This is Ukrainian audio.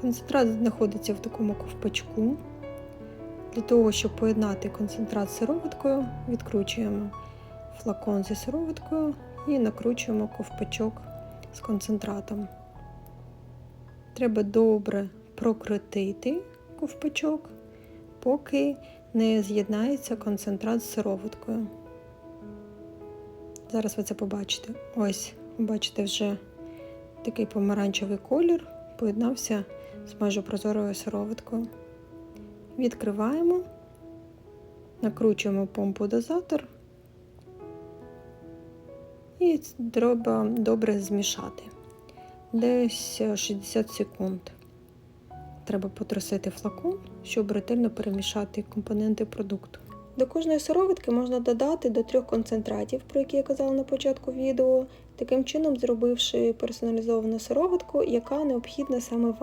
Концентрат знаходиться в такому ковпачку. Для того, щоб поєднати концентрат з сироваткою, відкручуємо флакон зі сироваткою і накручуємо ковпачок з концентратом. Треба добре прокрутити ковпачок, поки не з'єднається концентрат з сироваткою. Зараз ви це побачите. Ось, бачите, вже такий помаранчевий колір поєднався з майже прозорою сироваткою. Відкриваємо, накручуємо помпу дозатор і треба добре змішати. Десь 60 секунд. Треба потрусити флакон, щоб ретельно перемішати компоненти продукту. До кожної сироватки можна додати до трьох концентратів, про які я казала на початку відео, таким чином зробивши персоналізовану сироватку, яка необхідна саме вам.